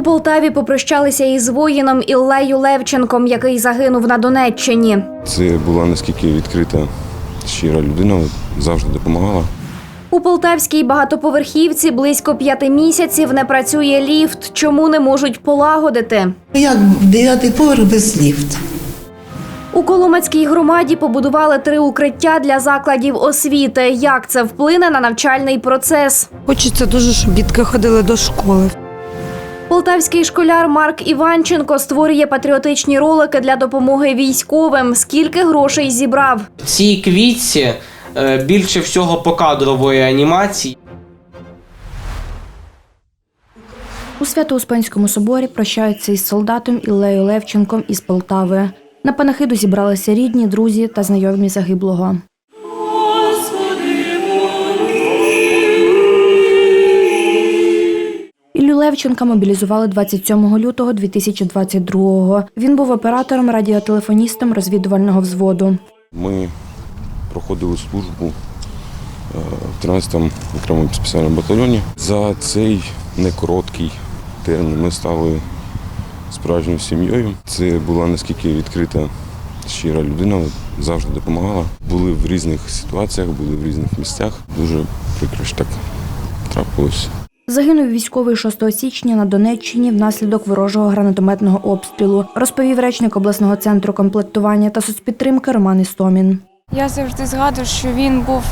У Полтаві попрощалися із воїном Іллею Левченком, який загинув на Донеччині. Це була наскільки відкрита, щира людина, завжди допомагала. У полтавській багатоповерхівці близько п'яти місяців не працює ліфт. Чому не можуть полагодити? Як дев'ятий поверх без ліфта. У Коломацькій громаді побудували три укриття для закладів освіти. Як це вплине на навчальний процес? Хочеться дуже, щоб дітки ходили до школи. Полтавський школяр Марк Іванченко створює патріотичні ролики для допомоги військовим. Скільки грошей зібрав? Цій квітці е, більше всього покадрової анімації. У Свято-Успенському соборі прощаються із солдатом Іллею Левченком із Полтави. На панахиду зібралися рідні, друзі та знайомі загиблого. Левченка мобілізували 27 лютого 2022-го. Він був оператором, радіотелефоністом розвідувального взводу. Ми проходили службу е, в 13-му окремому спеціальному батальйоні. За цей некороткий термін ми стали справжньою сім'єю. Це була наскільки відкрита, щира людина, завжди допомагала. Були в різних ситуаціях, були в різних місцях. Дуже прикро, що так трапилось. Загинув військовий 6 січня на Донеччині внаслідок ворожого гранатометного обстрілу, розповів речник обласного центру комплектування та соцпідтримки Роман Істомін. Я завжди згадую, що він був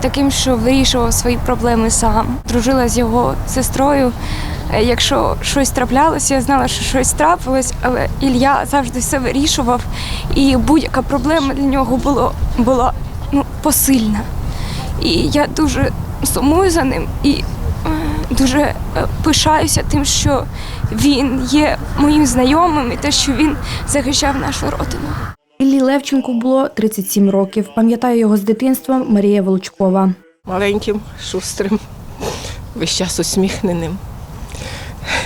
таким, що вирішував свої проблеми сам. Дружила з його сестрою. Е, Якщо щось траплялося, я знала, що щось трапилось, але Ілля завжди все вирішував, і будь-яка проблема для нього було, була ну, посильна. І я дуже сумую за ним і дуже е, пишаюся тим, що він є моїм знайомим і те, що він захищав нашу родину. Іллі Левченку було 37 років. Пам'ятає його з дитинства Марія Волочкова. маленьким, шустрим, весь час усміхненим.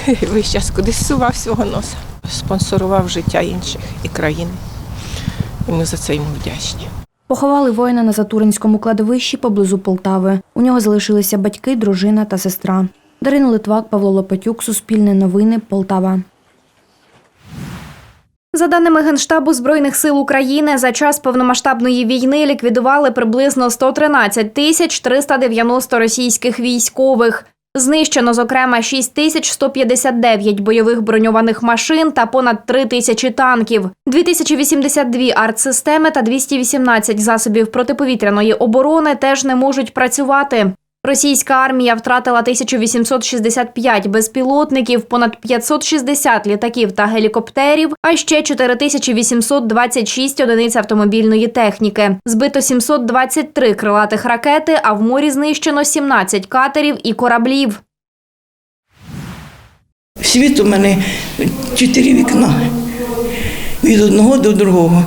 Весь час кудись сував свого носа. Спонсорував життя інших і країни. І ми за це йому вдячні. Поховали воїна на Затуринському кладовищі поблизу Полтави. У нього залишилися батьки, дружина та сестра. Дарина Литвак, Павло Лопатюк, Суспільне новини, Полтава. За даними Генштабу Збройних сил України, за час повномасштабної війни ліквідували приблизно 113 тисяч 390 російських військових. Знищено, зокрема, 6159 бойових броньованих машин та понад 3 тисячі танків, 2082 артсистеми та 218 засобів протиповітряної оборони теж не можуть працювати. Російська армія втратила 1865 безпілотників, понад 560 літаків та гелікоптерів, а ще 4826 одиниць автомобільної техніки. Збито 723 крилатих ракети, а в морі знищено 17 катерів і кораблів. Світ у мене чотири вікна. Від одного до другого.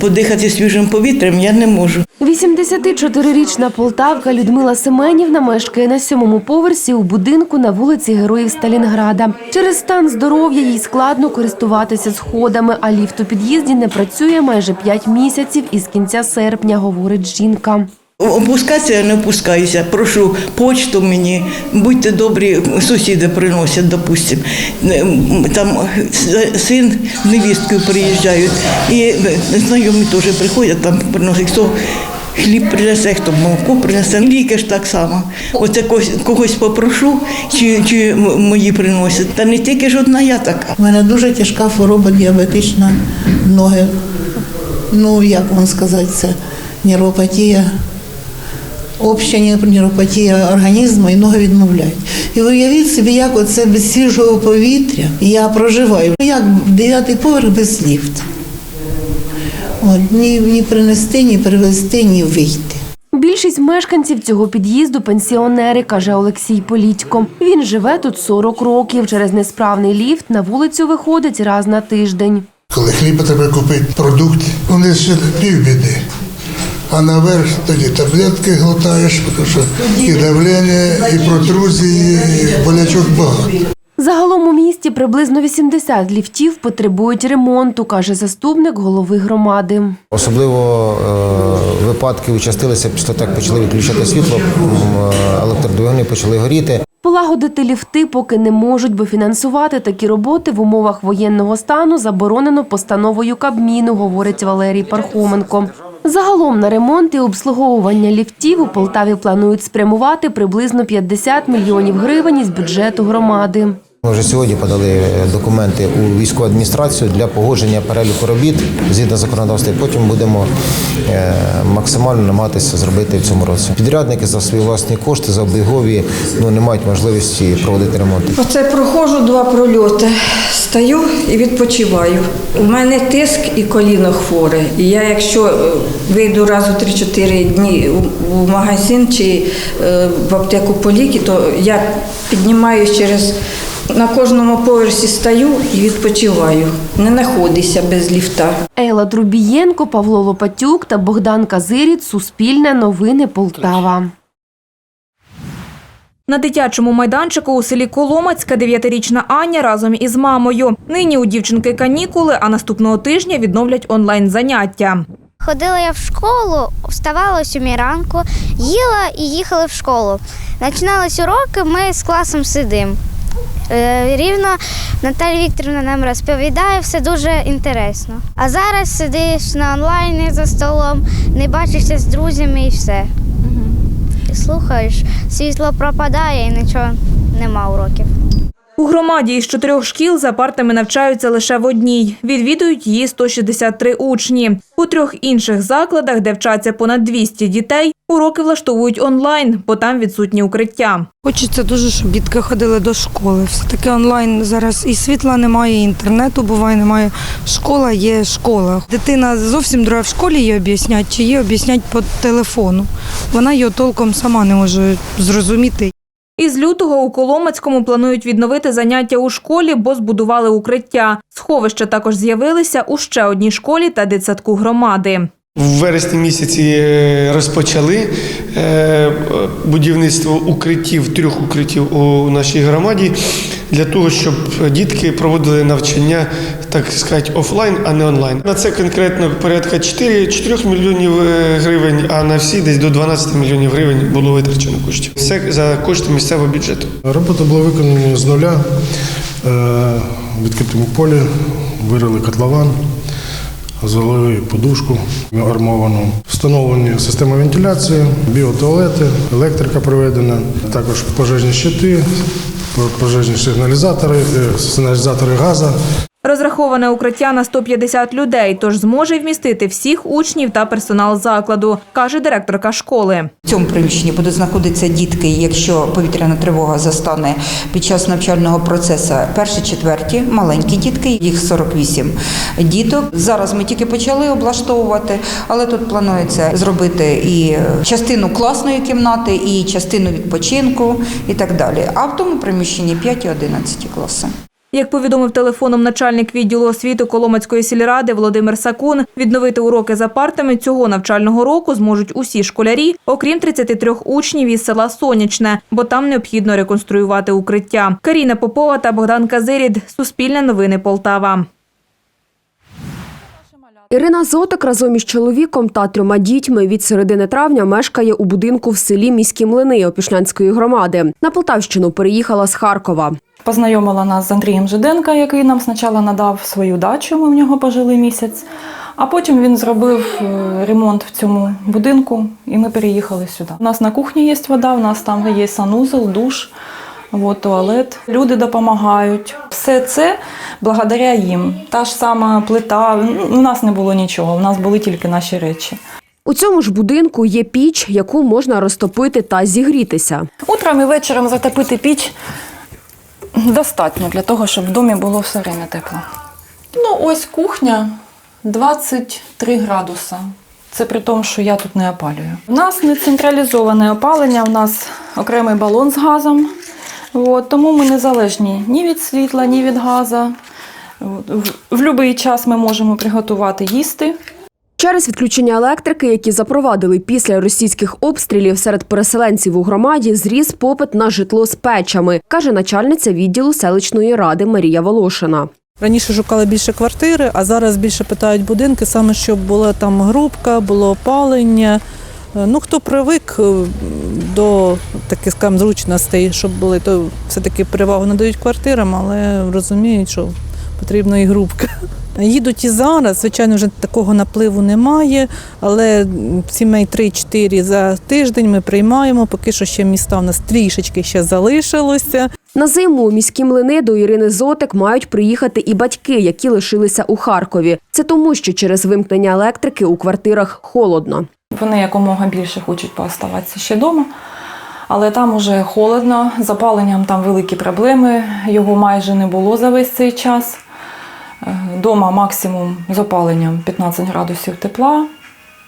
Подихати свіжим повітрям я не можу. 84-річна полтавка Людмила Семенівна мешкає на сьомому поверсі у будинку на вулиці Героїв Сталінграда. Через стан здоров'я їй складно користуватися сходами, а ліфт у під'їзді не працює майже 5 місяців із кінця серпня, говорить жінка. Опускатися я не опускаюся. Прошу почту мені, будьте добрі, сусіди приносять, допустим. Там син невісткою приїжджають, і знайомі теж приходять, там приносять хто. Хліб принесе, хто молоко принесе, ліки ж так само. Оце когось, когось попрошу, чи, чи мої приносять. Та не тільки ж одна я така. У мене дуже тяжка хвороба діабетична ноги. Ну, як вам сказати, це нейропатія, обща нейропатія організму і ноги відмовляють. І уявіть собі, як оце без свіжого повітря я проживаю. Як дев'ятий поверх без ліфта. От, ні, ні принести, ні привезти, ні вийти. Більшість мешканців цього під'їзду пенсіонери, каже Олексій Політько. Він живе тут 40 років. Через несправний ліфт на вулицю виходить раз на тиждень. Коли хліба треба купити продукт, вони ще півбіди. А наверх тоді таблетки глотаєш, тому що і давлення, і протрузії, і болячок багато. Загалом у місті приблизно 80 ліфтів потребують ремонту, каже заступник голови громади. Особливо е, випадки участилися після того, як почали відключати світло, е, електродвигуни почали горіти. Полагодити ліфти поки не можуть, бо фінансувати такі роботи в умовах воєнного стану заборонено постановою Кабміну, говорить Валерій Пархоменко. Загалом на ремонт і обслуговування ліфтів у Полтаві планують спрямувати приблизно 50 мільйонів гривень із бюджету громади. Ми вже сьогодні подали е, документи у військову адміністрацію для погодження переліку робіт згідно законодавства. І Потім будемо е, максимально намагатися зробити в цьому році. Підрядники за свої власні кошти, за обігові, ну не мають можливості проводити ремонти. Оце проходжу два прольоти, стаю і відпочиваю. У мене тиск і коліно хворе. І я, якщо е, вийду раз у 3-4 дні у магазин чи в аптеку по ліки, то я піднімаюсь через на кожному поверсі стаю і відпочиваю. Не знаходися без ліфта. Ейла Трубієнко, Павло Лопатюк та Богдан Казиріт. Суспільне новини Полтава. На дитячому майданчику у селі Коломацька дев'ятирічна Аня разом із мамою. Нині у дівчинки канікули, а наступного тижня відновлять онлайн заняття. Ходила я в школу, вставала о 7 ранку, їла і їхала в школу. Починались уроки, ми з класом сидимо. Е, Рівно Наталя Вікторівна нам розповідає, все дуже інтересно. А зараз сидиш на онлайні за столом, не бачишся з друзями і все. І слухаєш, світло пропадає і нічого нема уроків. У громаді із чотирьох шкіл за партами навчаються лише в одній. Відвідують її 163 учні. У трьох інших закладах, де вчаться понад 200 дітей, уроки влаштовують онлайн, бо там відсутні укриття. Хочеться дуже, щоб дітки ходили до школи. Все-таки онлайн зараз і світла немає, і інтернету буває, немає. Школа є школа. Дитина зовсім друга в школі її об'яснять, чи її об'яснять по телефону. Вона його толком сама не може зрозуміти. Із лютого у Коломацькому планують відновити заняття у школі, бо збудували укриття. Сховища також з'явилися у ще одній школі та дитсадку громади. В вересні місяці е, розпочали е, будівництво укриттів, трьох укриттів у нашій громаді для того, щоб дітки проводили навчання, так сказати, офлайн, а не онлайн. На це конкретно порядка 4, 4 мільйонів е, гривень, а на всі десь до 12 мільйонів гривень було витрачено коштів. Все за кошти місцевого бюджету. Робота була виконана з нуля. Е, В відкритому полі вирили котлован, залили подушку армовану, встановлені системи вентиляції, біотуалети, електрика проведена, також пожежні щити, пожежні сигналізатори, е, сигналізатори газу. Розраховане укриття на 150 людей, тож зможе вмістити всіх учнів та персонал закладу, каже директорка школи. В цьому приміщенні будуть знаходитися дітки, якщо повітряна тривога застане під час навчального процесу. Перші четверті маленькі дітки, їх 48 діток. Зараз ми тільки почали облаштовувати, але тут планується зробити і частину класної кімнати, і частину відпочинку, і так далі. А в тому приміщенні 5 і 11 класи. Як повідомив телефоном начальник відділу освіти Коломацької сільради Володимир Сакун, відновити уроки за партами цього навчального року зможуть усі школярі, окрім 33 учнів із села Сонячне, бо там необхідно реконструювати укриття. Каріна Попова та Богдан Казирід. Суспільне новини Полтава. Ірина Зотик разом із чоловіком та трьома дітьми від середини травня мешкає у будинку в селі Міські Млини Опішнянської громади. На Полтавщину переїхала з Харкова. Познайомила нас з Андрієм Жиденка, який нам спочатку надав свою дачу. Ми в нього пожили місяць. А потім він зробив е, ремонт в цьому будинку, і ми переїхали сюди. У нас на кухні є вода, у нас там є санузел, душ, от, туалет. Люди допомагають. Все це благодаря їм. Та ж сама плита. ну, У нас не було нічого, у нас були тільки наші речі. У цьому ж будинку є піч, яку можна розтопити та зігрітися. Утром і вечором затопити піч достатньо для того, щоб в домі було все время тепло. Ну, ось кухня 23 градуса. Це при тому, що я тут не опалюю. У нас не централізоване опалення, у нас окремий балон з газом. От, тому ми не залежні ні від світла, ні від газу. От, в, в будь-який час ми можемо приготувати їсти. Через відключення електрики, які запровадили після російських обстрілів серед переселенців у громаді, зріс попит на житло з печами, каже начальниця відділу селищної ради Марія Волошина. Раніше шукали більше квартири, а зараз більше питають будинки, саме щоб була там грубка, було опалення. Е, Ну, хто привик, е, до таких скажімо, зручностей, щоб були, то все-таки перевагу надають квартирам, але розуміють, що потрібна і групка. Їдуть і зараз, звичайно, вже такого напливу немає, але сімей 3-4 за тиждень ми приймаємо. Поки що ще міста у нас трішечки ще залишилося. На зиму у міські млини до Ірини Зотик мають приїхати і батьки, які лишилися у Харкові. Це тому, що через вимкнення електрики у квартирах холодно. Вони якомога більше хочуть пооставатися ще вдома, але там уже холодно, з опаленням там великі проблеми, його майже не було за весь цей час. Е, Дома максимум з опаленням 15 градусів тепла,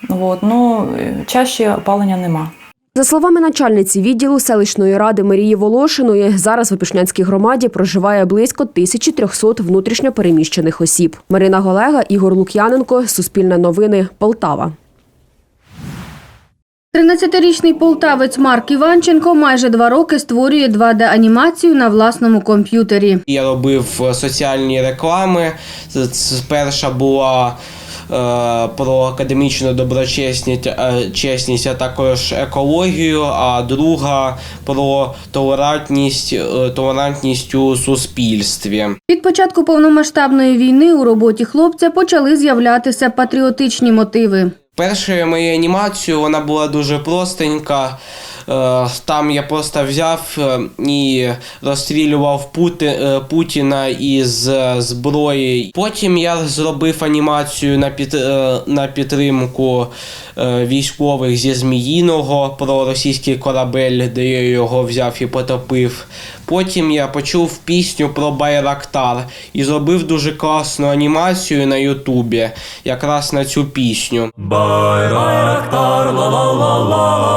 От, ну, е, чаще опалення нема. За словами начальниці відділу селищної ради Марії Волошиної, зараз в Опішнянській громаді проживає близько 1300 внутрішньо переміщених осіб. Марина Голега, Ігор Лук'яненко, Суспільне новини, Полтава. 13-річний полтавець Марк Іванченко майже два роки створює 2D-анімацію на власному комп'ютері. Я робив е, соціальні реклами. Перша була е, про академічну доброчесність, е, чесність, а також екологію, а друга про толерантність, толерантність у суспільстві. Від початку повномасштабної війни у роботі хлопця почали з'являтися патріотичні мотиви. Першою моєю анімацією вона була дуже простенька. Е, Там я просто взяв е, і розстрілював е, Путіна із зброї. Потім я зробив анімацію на, під, на підтримку військових зі Зміїного про російський корабель, де я його взяв і потопив. Потім я почув пісню про Байрактар і зробив дуже класну анімацію на Ютубі, якраз на цю пісню. Байрактар, ла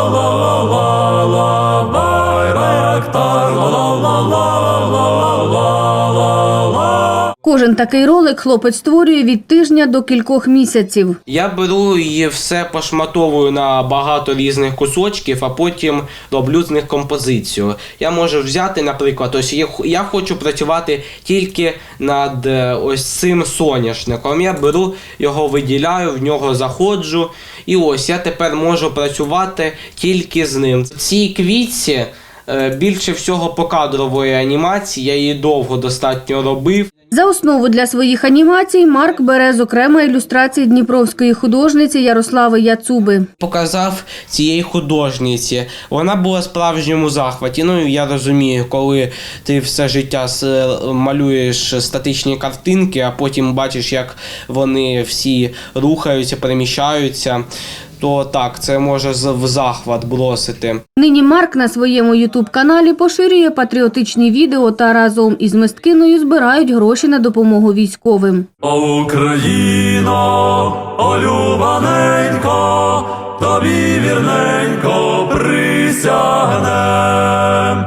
такий ролик хлопець створює від тижня до кількох місяців. Я беру і все пошматовую на багато різних кусочків, а потім роблю з них композицію. Я можу взяти, наприклад, ось я, я хочу працювати тільки над е, ось цим соняшником. Я беру його виділяю, в нього заходжу, і ось я тепер можу працювати тільки з ним. Цій квітці е, більше всього покадрової анімації, я її довго достатньо робив. За основу для своїх анімацій Марк бере зокрема ілюстрації дніпровської художниці Ярослави Яцуби. показав цієї художниці. Вона була в справжньому захваті. Ну я розумію, коли ти все життя с- малюєш статичні картинки, а потім бачиш, як вони всі рухаються, переміщаються. То так, це може в захват бросити. Нині Марк на своєму ютуб-каналі поширює патріотичні відео та разом із мисткиною збирають гроші на допомогу військовим. О, Україно, о, любаненько, тобі вірненько присягнем.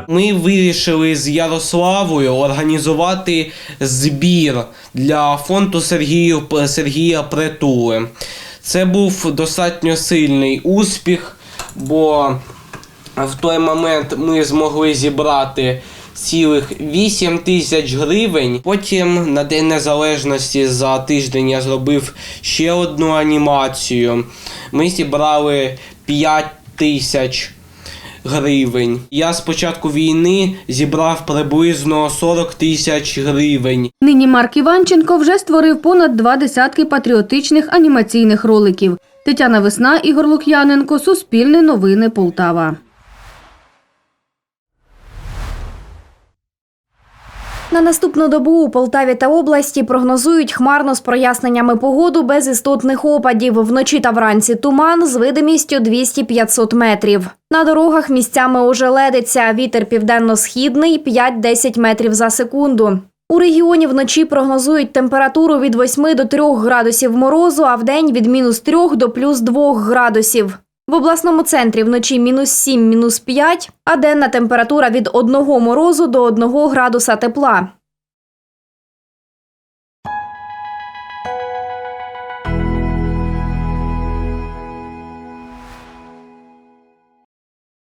Ми вирішили з Ярославою організувати збір для фонду Сергію, Сергія Притули. Це був достатньо сильний успіх, бо в той момент ми змогли зібрати цілих 8 тисяч гривень. Потім на День Незалежності за тиждень я зробив ще одну анімацію. Ми зібрали 5 тисяч гривень. Я з початку війни зібрав приблизно 40 тисяч гривень. Нині Марк Іванченко вже створив понад два десятки патріотичних анімаційних роликів. Тетяна Весна, Ігор Лук'яненко, Суспільне новини Полтава. На наступну добу у Полтаві та області прогнозують хмарно з проясненнями погоду без істотних опадів. Вночі та вранці туман з видимістю 200-500 метрів. На дорогах місцями ожеледиться. Вітер південно-східний 5-10 метрів за секунду. У регіоні вночі прогнозують температуру від 8 до 3 градусів морозу, а вдень від мінус 3 до плюс 2 градусів. В обласному центрі вночі мінус 7, мінус 5, а денна температура від 1 морозу до 1 градуса тепла.